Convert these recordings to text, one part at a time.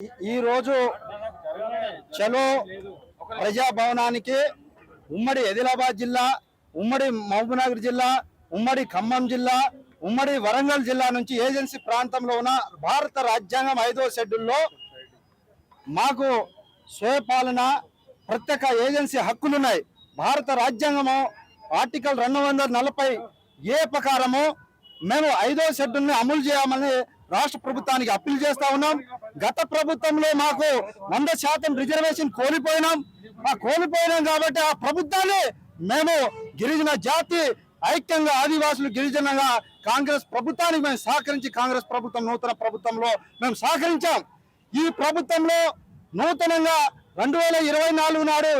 ఈ రోజు చలో ప్రజాభవనానికి ఉమ్మడి ఆదిలాబాద్ జిల్లా ఉమ్మడి మహబూబ్నగర్ జిల్లా ఉమ్మడి ఖమ్మం జిల్లా ఉమ్మడి వరంగల్ జిల్లా నుంచి ఏజెన్సీ ప్రాంతంలో ఉన్న భారత రాజ్యాంగం ఐదో షెడ్యూల్లో మాకు స్వయపాలన ప్రత్యేక ఏజెన్సీ హక్కులున్నాయి. భారత రాజ్యాంగము ఆర్టికల్ రెండు వందల నలభై ఏ ప్రకారము మేము ఐదో షెడ్యూల్ని అమలు చేయమని రాష్ట్ర ప్రభుత్వానికి అప్పీల్ చేస్తా ఉన్నాం. గత ప్రభుత్వంలో మాకు వంద శాతం రిజర్వేషన్ కోల్పోయినాం. ఆ కోల్పోయినాం కాబట్టి ఆ ప్రభుత్వాన్ని మేము గిరిజన జాతి ఐక్యంగా ఆదివాసులు గిరిజనంగా కాంగ్రెస్ ప్రభుత్వానికి మేము సహకరించి కాంగ్రెస్ ప్రభుత్వం నూతన ప్రభుత్వంలో మేము సహకరించాం. ఈ ప్రభుత్వంలో నూతనంగా రెండు వేల ఇరవై నాలుగు నాడు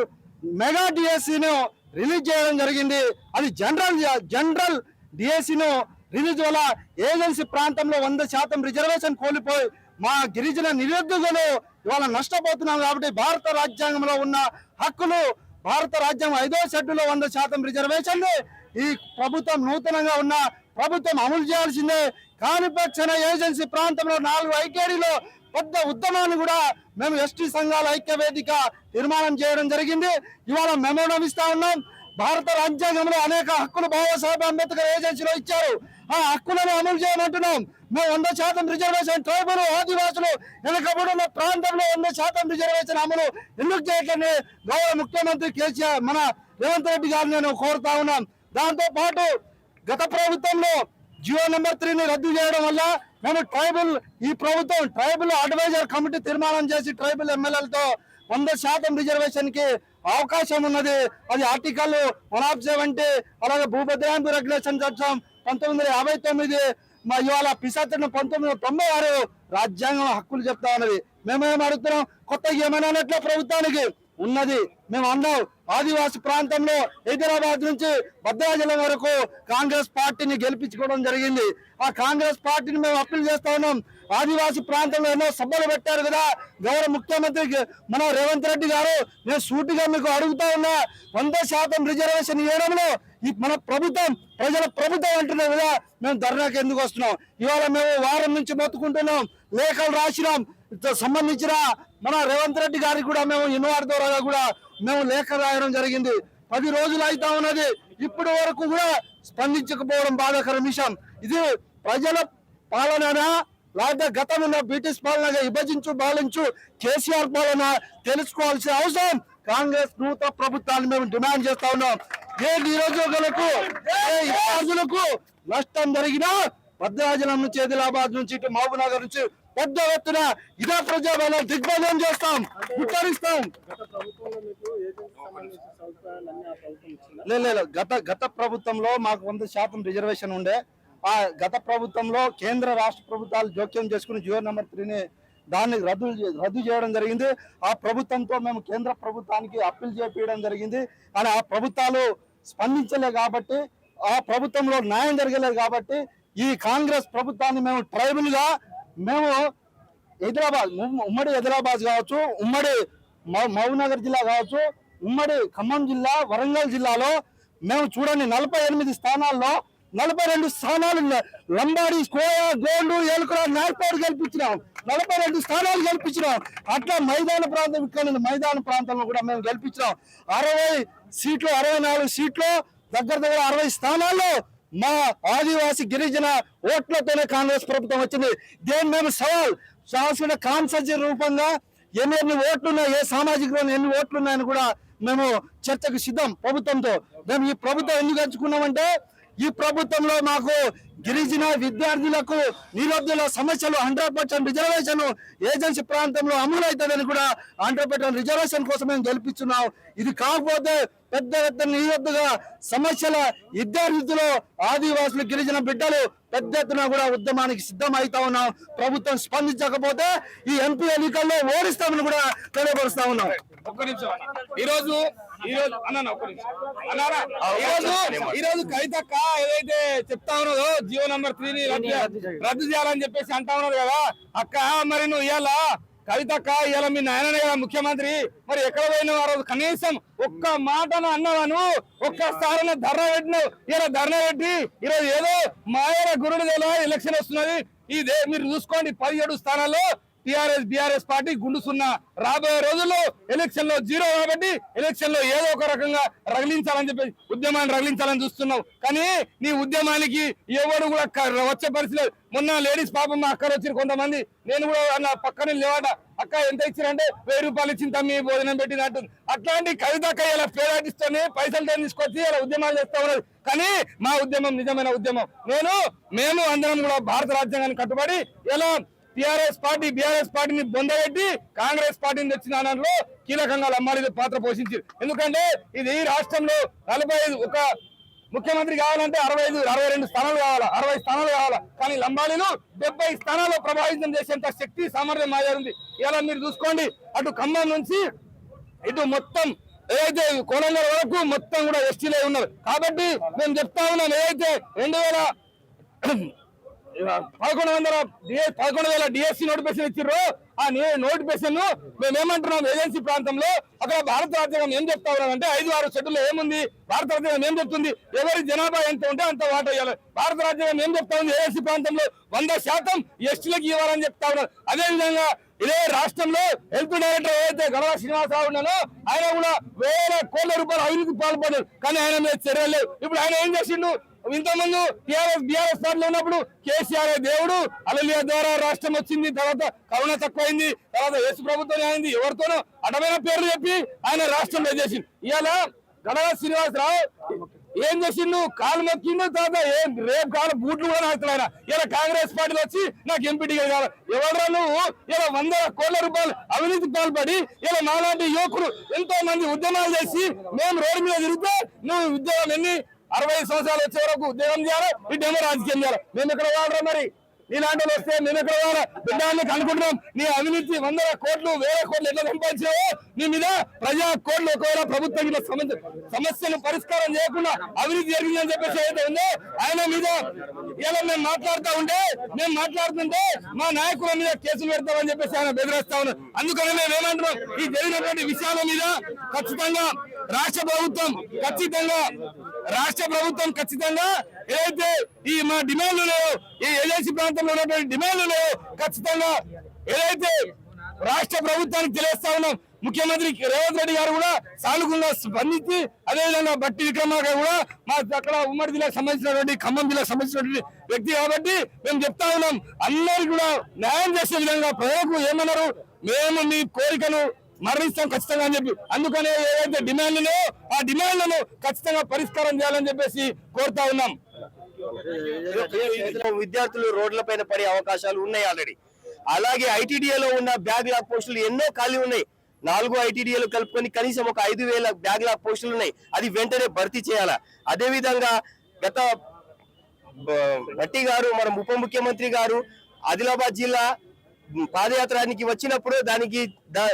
మెగా డిఎస్సిను రిలీజ్ చేయడం జరిగింది. అది జనరల్ జనరల్ డిఎస్సిను రిలీజ్ వల్ల ఏజెన్సీ ప్రాంతంలో వంద శాతం రిజర్వేషన్ కోల్పోయి మా గిరిజన నిరుద్యోగులు ఇవాళ నష్టపోతున్నాం కాబట్టి భారత రాజ్యాంగంలో ఉన్న హక్కులు భారత రాజ్యాంగం ఐదో షెడ్యూల్లో వంద శాతం రిజర్వేషన్లు ఈ ప్రభుత్వం నూతనంగా ఉన్న ప్రభుత్వం అమలు చేయాల్సిందే. కానిపక్షణ ఏజెన్సీ ప్రాంతంలో నాలుగు ఐకేడీలో పెద్ద ఉద్యమాన్ని కూడా మేము ఎస్టీ సంఘాల ఐక్య వేదిక నిర్మాణం చేయడం జరిగింది. ఇవాళ మెమోడం ఇస్తా ఉన్నాం. భారత రాజ్యాంగంలో అనేక హక్కులు బాబాసాహెబ్ అంబేద్కర్ ఏజెన్సీలో ఇచ్చారు. ఆ హక్కులను అమలు చేయమంటున్నాం. మేము వంద శాతం రిజర్వేషన్ ట్రైబల్ ఆదివాసులు వెనకబడిన ప్రాంతంలో వంద శాతం రిజర్వేషన్ అమలు ఎందుకు చేయకండి గౌరవ ముఖ్యమంత్రి కేసీఆర్ మన రేవంత్ రెడ్డి గారిని నేను కోరుతా ఉన్నాం. దాంతో పాటు గత ప్రభుత్వంలో జియో నెంబర్ త్రీని రద్దు చేయడం వల్ల మేము ట్రైబల్ ఈ ప్రభుత్వం ట్రైబల్ అడ్వైజర్ కమిటీ తీర్మానం చేసి ట్రైబల్ ఎమ్మెల్యేలతో వంద శాతం రిజర్వేషన్కి అవకాశం ఉన్నది. అది ఆర్టికల్ వన్ ఆఫ్ సెవెంటీ అలాగే భూభద్రాంతి రెగ్యులేషన్ చట్టం పంతొమ్మిది వందల యాభై తొమ్మిది. మా ఇవాళ పిసాచట్టం పంతొమ్మిది వందల తొంభై ఆరు రాజ్యాంగం హక్కులు చెప్తా ఉన్నది. మేమేం అడుగుతున్నాం? కొత్తగా ఏమైనా అన్నట్లే ప్రభుత్వానికి ఉన్నది. మేము అన్నాం ఆదివాసీ ప్రాంతంలో హైదరాబాద్ నుంచి భద్రాచలం వరకు కాంగ్రెస్ పార్టీని గెలిపించుకోవడం జరిగింది. ఆ కాంగ్రెస్ పార్టీని మేము అప్పీల్ చేస్తా ఉన్నాం. ఆదివాసి ప్రాంతంలో ఎన్నో సభలు పెట్టారు కదా. గౌరవ ముఖ్యమంత్రి మన రేవంత్ రెడ్డి గారు నేను సూటిగా మీకు అడుగుతా ఉన్నా వంద శాతం రిజర్వేషన్ ఇవ్వడంలో ఈ మన ప్రభుత్వం ప్రజల ప్రభుత్వం అంటున్నాం కదా మేము ధర్నాకి ఎందుకు వస్తున్నాం? ఇవాళ మేము వారం నుంచి మొత్తుకుంటున్నాం లేఖలు రాసినాం. సంబంధించిన మన రేవంత్ రెడ్డి గారికి కూడా మేము ఇన్వార్ ద్వారా కూడా మేము లేఖ రాయడం జరిగింది. పది రోజులు అవుతా ఉన్నది. ఇప్పటి వరకు కూడా స్పందించకపోవడం బాధాకర విషయం. ఇది ప్రజల పాలననా లేకపోతే గతంలో బ్రిటిష్ పాలనగా విభజించు పాలించు కేసీఆర్ పాలన తెలుసుకోవాల్సిన అవసరం. కాంగ్రెస్ నూతన ప్రభుత్వాన్ని మేము డిమాండ్ చేస్తా ఉన్నాం. ఏ నియోజకవర్గాలకు ఏ ఇబ్బందులకు నష్టం జరిగినా భద్రాచలం నుంచి ఆదిలాబాద్ నుంచి ఇటు మహబూబ్నగర్ నుంచి పెద్ద ఎత్తున ఇదే ప్రజాబలం దిగ్బంధం చేస్తాం ఉత్తరిస్తాం లేదు లే, లే. గత గత ప్రభుత్వంలో మాకు వంద శాతం రిజర్వేషన్ ఉండే. ఆ గత ప్రభుత్వంలో కేంద్ర రాష్ట్ర ప్రభుత్వాలు జోక్యం చేసుకుని జియో నెంబర్ త్రీని దాన్ని రద్దు రద్దు చేయడం జరిగింది. ఆ ప్రభుత్వంతో మేము కేంద్ర ప్రభుత్వానికి అప్పీల్ చేపించడం జరిగింది. కానీ ఆ ప్రభుత్వాలు స్పందించలే కాబట్టి ఆ ప్రభుత్వంలో న్యాయం జరగలేదు కాబట్టి ఈ కాంగ్రెస్ ప్రభుత్వాన్ని మేము ట్రైబుల్గా మేము హైదరాబాద్ ఉమ్మడి హైదరాబాద్ కావచ్చు ఉమ్మడి మహ- మహబూబ్నగర్ జిల్లా కావచ్చు ఉమ్మడి ఖమ్మం జిల్లా వరంగల్ జిల్లాలో మేము చూడండి నలభై ఎనిమిది స్థానాల్లో నలభై రెండు స్థానాలు ఉన్నాయి. లంబాడి కోయా గోండు ఏలుకుర నార్పాడు గెలిపించినాం. నలభై రెండు స్థానాలు గెలిపించినాం. అట్లా మైదాన ప్రాంతం ఇక్కడ మైదాన ప్రాంతంలో కూడా మేము గెలిపించినాం. అరవై సీట్లు అరవై నాలుగు సీట్లు దగ్గర దగ్గర అరవై స్థానాల్లో మా ఆదివాసి గిరిజన ఓట్లతోనే కాంగ్రెస్ ప్రభుత్వం వచ్చింది. దేని మేము సవాల్? శాసన కాన్సర్జీ రూపంగా ఎన్ని ఎన్ని ఏ సామాజిక ఎన్ని ఓట్లు ఉన్నాయని కూడా మేము చర్చకు సిద్ధం ప్రభుత్వంతో. మేము ఈ ప్రభుత్వం ఎందుకు ఎంచుకున్నామంటే ఈ ప్రభుత్వంలో మాకు గిరిజన విద్యార్థులకు నిరుద్యోగుల సమస్యలు హండ్రెడ్ పర్సెంట్ రిజర్వేషన్ ఏజెన్సీ ప్రాంతంలో అమలు అవుతుందని కూడా హండ్రెడ్ పర్సెంట్ రిజర్వేషన్ కోసం మేము గెలిపిస్తున్నాం. ఇది కాకపోతే పెద్ద ఎత్తున నిరుద్యోగ సమస్యల విద్యార్థులు ఆదివాసులు గిరిజన బిడ్డలు పెద్ద ఎత్తున కూడా ఉద్యమానికి సిద్ధం అవుతా ఉన్నాం. ప్రభుత్వం స్పందించకపోతే ఈ ఎంపీ ఎన్నికల్లో ఓడిస్తామని కూడా తెలియపరుస్తా ఉన్నాం. ఒక్క నిమిషం. ఈరోజు ఈ రోజు అన్న ఒక్క నిమిషం. అన్నారా? ఈ రోజు ఈ రోజు కవితక్క ఏదైతే చెప్తా ఉన్నదో జియో నంబర్ త్రీ రద్దు చేయాలని చెప్పేసి అంటా ఉన్నారు కదా. అక్క మరి నువ్వు ఇవాళ కవితక్క ఇవాళ మీ నాయననే కదా ముఖ్యమంత్రి. మరి ఎక్కడ పోయినావు ఆ రోజు? కనీసం ఒక్క మాటను అన్నావను ఒక్కసారి ధర్నా పెట్టినావు. ఇలా ధర్నా పెట్టి ఈరోజు ఏదో మాయల గురుడు ఎలక్షన్ వస్తున్నది. ఇదే మీరు చూసుకోండి పదిహేడు స్థానాల్లో టిఆర్ఎస్ బిఆర్ఎస్ పార్టీ గుండు సున్నా రాబోయే రోజుల్లో ఎలక్షన్లో జీరో కాబట్టి ఎలక్షన్లో ఏదో ఒక రకంగా రగిలించాలని చెప్పి ఉద్యమాన్ని రగిలించాలని చూస్తున్నావు కానీ నీ ఉద్యమానికి ఎవరు కూడా క- వచ్చే పరిస్థితి మొన్న లేడీస్ పాపం మా అక్కడ వచ్చిన కొంతమంది. నేను కూడా నా పక్కన లేవాట అక్క ఎంత ఇచ్చారంటే వెయ్యి రూపాయలు ఇచ్చిన తమ్మి భోజనం పెట్టినట్టు అట్లాంటి కవితక్క ఇలా పేరాటిస్తూనే పైసలు తీసుకొచ్చి ఇలా ఉద్యమాలు చేస్తా ఉన్నది. కానీ మా ఉద్యమం నిజమైన ఉద్యమం. నేను మేము అందరం కూడా భారత రాజ్యాంగాన్ని కట్టుబడి ఎలా టిఆర్ఎస్ పార్టీ బిఆర్ఎస్ పార్టీని బొందబెట్టి కాంగ్రెస్ పార్టీని తెచ్చిన దాంట్లో కీలకంగా లంబాడీలు పాత్ర పోషించింది. ఎందుకంటే ఇది రాష్ట్రంలో నలభై ఐదు ఒక ముఖ్యమంత్రి కావాలంటే అరవై ఐదు అరవై రెండు స్థానాలు కావాలా? అరవై స్థానాలు కావాలా? కానీ లంబాడీలు డెబ్బై స్థానాలు ప్రభావితం చేసేంత శక్తి సామర్థ్యం మా ఇలా మీరు చూసుకోండి అటు ఖమ్మం నుంచి ఇటు మొత్తం ఏదైతే కోలంగల్ వరకు మొత్తం కూడా ఎస్టీలే ఉన్నారు. కాబట్టి మేము చెప్తా ఉన్నాం ఏదైతే రెండు వేల పదకొండు వందల పదకొండు వేల డిఎస్సి నోటిఫికేషన్ ఇచ్చిర్రు. ఆ నోటిఫికేషన్ను ఏజెన్సీ ప్రాంతంలో? అక్కడ భారత రాజ్యాంగం ఏం చెప్తా ఉన్నారంటే ఐదు ఆరు షెడ్యూల్లో ఏముంది? భారత రాజ్యాంగం ఏం చెప్తుంది? ఎవరి జనాభా ఎంత ఉంటే అంత వాటా ఇవ్వాలి. భారత రాజ్యాంగం ఏం చెప్తా ఉంది? ఏజెన్సీ ప్రాంతంలో వంద శాతం ఎస్టీలకు ఇవ్వాలని చెప్తా ఉన్నారు. అదే విధంగా ఇదే రాష్ట్రంలో హెల్త్ డైరెక్టర్ ఏదైతే గణవ శ్రీనివాసరావు ఉన్నానో ఆయన కూడా వేల కోట్ల రూపాయలు అవినీతి పాల్పడ్డారు కానీ ఆయన మీద చర్యలు ఇప్పుడు ఆయన ఏం చేసిండు? ఇంతకుముందు టీఆర్ఎస్ బిఆర్ఎస్ పార్టీలో ఉన్నప్పుడు కేసీఆర్ దేవుడు అలలియా ద్వారా రాష్ట్రం వచ్చింది తర్వాత కరోనా తక్కువైంది తర్వాత యేసు ప్రభుత్వం అయింది ఎవరితోనో అటమైన పేర్లు చెప్పి ఆయన రాష్ట్రంలో చేసింది ఇవాళ గడవ శ్రీనివాసరావు ఏం చేసిండు? కాలు మొక్కిండు తర్వాత ఏం రేపు కాలు బూట్లు కూడా నాకుతాడు ఆయన. ఇలా కాంగ్రెస్ పార్టీలో వచ్చి నాకు ఎంపీ టికెట్ కావాలి. ఎవరు నువ్వు? ఇలా వందల కోట్ల రూపాయలు అవినీతి పాల్పడి ఇలా నాలాంటి యువకులు ఎంతో మంది ఉద్యమాలు చేసి మేము రోడ్డు మీద తిరిగితే నువ్వు ఉద్యోగం ఎన్ని? అరవై సంవత్సరాలు వచ్చే వరకు ఉద్యోగం చేయాలి ఇటేమో రాజకీయం చేయాలి. మేము ఇక్కడ వాడరా మరి? నీలాంటి వాళ్ళు వస్తే నేను ఎక్కడ వాడ బిడ్డాన్ని కనుకుంటున్నాం నీ అవినీతి వందల కోట్లు వేల కోట్లు ఎట్లా సంపాదించావో నీ మీద ప్రజా కోట్లు ఒకవేళ ప్రభుత్వం ఇలా సమస్య సమస్యను పరిష్కారం చేయకుండా అవినీతి జరిగిందని చెప్పేసి ఏదైతే ఉందో ఆయన మీద ఇలా మేము మాట్లాడుతూ ఉంటే మేము మాట్లాడుతుంటే మా నాయకుల మీద కేసులు పెడతామని చెప్పేసి ఆయన బెదిరేస్తా ఉన్నారు. అందుకని మేము ఏమంటున్నాం? ఈ జరిగినటువంటి విషయాల మీద ఖచ్చితంగా రాష్ట్ర ప్రభుత్వం ఖచ్చితంగా రాష్ట్ర ప్రభుత్వం ఖచ్చితంగా ఏదైతే ఈ మా డిమాండ్లు లేవు ఈ ఏజెన్సీ ప్రాంతంలో ఉన్నటువంటి డిమాండ్లు లేవు ఖచ్చితంగా ఏదైతే రాష్ట్ర ప్రభుత్వానికి తెలియస్తా ఉన్నాం ముఖ్యమంత్రి రేవంత్ రెడ్డి గారు కూడా సానుకూలంగా స్పందించి అదేవిధంగా బట్టి విక్రమార్క కూడా మా అక్కడ ఉమ్మడి జిల్లాకు సంబంధించినటువంటి ఖమ్మం జిల్లాకు సంబంధించినటువంటి వ్యక్తి కాబట్టి మేము చెప్తా ఉన్నాం అందరికి కూడా న్యాయం చేసే విధంగా ప్రజలకు ఏమన్నారు మేము మీ కోరికను మరణిస్తాం ఖచ్చితంగా అని చెప్పి. అందుకనే ఏవైతే డిమాండ్లు ఆ డిమాండ్లను ఖచ్చితంగా పరిష్కారం చేయాలని చెప్పేసి కోరుతా ఉన్నాం. విద్యార్థులు రోడ్ల పైన పడే అవకాశాలు ఉన్నాయి ఆల్రెడీ అలాగే ఐటీడీఏలో ఉన్న బ్యాగ్ లాక్ పోస్టులు ఎన్నో ఖాళీ ఉన్నాయి. నాలుగు ఐటీడీఏలు కలుపుకొని కనీసం ఒక ఐదు వేల బ్యాగ్ లాక్ పోస్టులు ఉన్నాయి. అది వెంటనే భర్తీ చేయాలా? అదేవిధంగా గత బ- భట్టి గారు మన ఉప ముఖ్యమంత్రి గారు ఆదిలాబాద్ జిల్లా పాదయాత్రానికి వచ్చినప్పుడు దానికి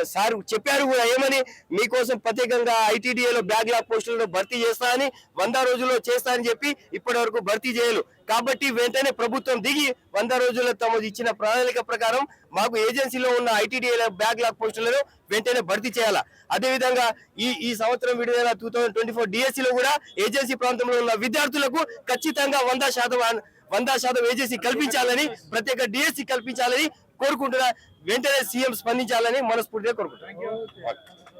సార్ చెప్పారు కూడా ఏమని మీకోసం ప్రత్యేకంగా ఐటీడీఏలో బ్యాగ్ లాక్ పోస్టులను భర్తీ చేస్తా అని వంద రోజుల్లో చేస్తా అని చెప్పి ఇప్పటి వరకు భర్తీ చేయలు కాబట్టి వెంటనే ప్రభుత్వం దిగి వంద రోజుల్లో తమ ఇచ్చిన ప్రణాళిక ప్రకారం మాకు ఏజెన్సీలో ఉన్న ఐటీడీఏల బ్యాగ్ లాక్ పోస్టులను వెంటనే భర్తీ చేయాలా? అదేవిధంగా ఈ ఈ సంవత్సరం విడుదల టూ థౌజండ్ ట్వంటీ ఫోర్ డిఎస్సీలో కూడా ఏజెన్సీ ప్రాంతంలో ఉన్న విద్యార్థులకు ఖచ్చితంగా వంద శాతం వంద శాతం ఏజెన్సీ కల్పించాలని ప్రత్యేక డిఎస్సీ కల్పించాలని కోరుకుంటున్నా. వెంటనే సీఎం స్పందించాలని మనస్ఫూర్తిగా కోరుకుంటున్నాను